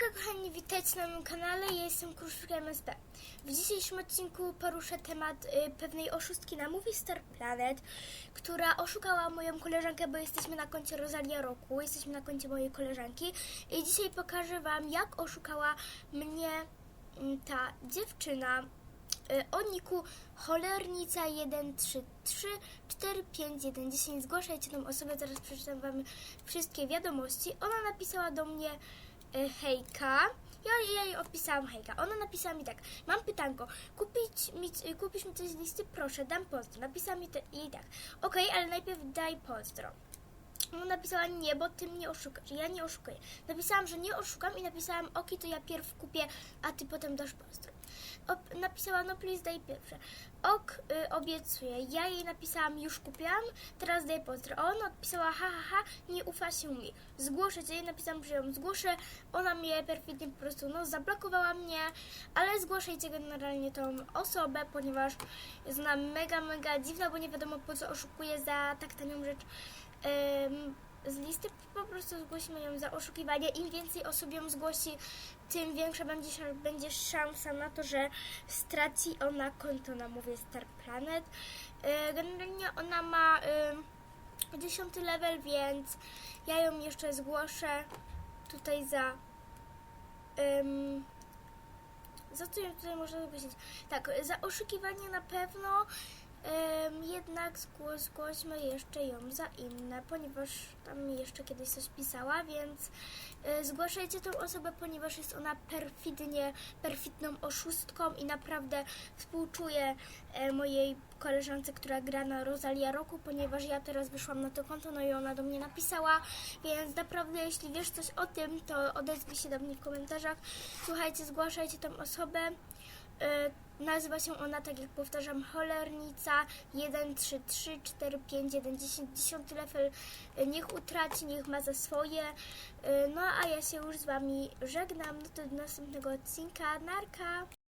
Kochani, witajcie na moim kanale, ja jestem Kruszka MSB. W dzisiejszym odcinku poruszę temat y, pewnej oszustki na Movie Star Planet, która oszukała moją koleżankę, bo jesteśmy na koncie Rosalia Roku, jesteśmy na koncie mojej koleżanki i dzisiaj pokażę Wam, jak oszukała mnie mm, ta dziewczyna y, o niku cholernica 1334511. Zgłaszajcie tą osobę, zaraz przeczytam Wam wszystkie wiadomości. Ona napisała do mnie y, hejka. Ja, jej odpisałam hejka. Ona napisała mi tak, mam pytanko, kupić mi, kupisz mi coś z listy? Proszę, dam pozdro. Napisała mi te, jej tak, okej, ale najpierw daj pozdro. Ona napisała nie, bo ty mnie oszukasz. Ja nie oszukuję. Napisałam, że nie oszukam i napisałam ok, to ja pierw kupię, a ty potem dasz pozdro. Napisała no please daj pierwsze. Ok, y, obiecuję. Ja jej napisałam już kupiłam, teraz daj pozdro. Ona odpisała ha ha ha, nie ufa się mi. Zgłoszę cię, jej napisałam, że ją zgłoszę. Ona mnie perfidnie po prostu no zablokowała mnie, ale zgłaszajcie generalnie tą osobę, ponieważ jest ona mega, mega dziwna, bo nie wiadomo po co oszukuje za tak tanią rzecz. Ym, z listy po prostu zgłosimy ją za oszukiwanie. Im więcej osób ją zgłosi, tym większa będzie, będzie szansa na to, że straci ona konto na Mówię Star Planet. Yy, generalnie ona ma yy, 10 level, więc ja ją jeszcze zgłoszę tutaj za. ym, za co ją tutaj można zgłosić? Tak, za oszukiwanie na pewno. Jednak zgło- zgłośmy jeszcze ją za inne, ponieważ tam jeszcze kiedyś coś pisała, więc e, zgłaszajcie tą osobę, ponieważ jest ona perfidnie, perfidną oszustką i naprawdę współczuję e, mojej koleżance, która gra na Rosalia Roku, ponieważ ja teraz wyszłam na to konto, no i ona do mnie napisała, więc naprawdę jeśli wiesz coś o tym, to odezwij się do mnie w komentarzach. Słuchajcie, zgłaszajcie tą osobę. E, Nazywa się ona, tak jak powtarzam, Cholernica 1, 3, 3, 4, 5, 1, 10, 10 level. Niech utraci, niech ma za swoje. E, No a ja się już z Wami żegnam. No to do następnego odcinka. Narka!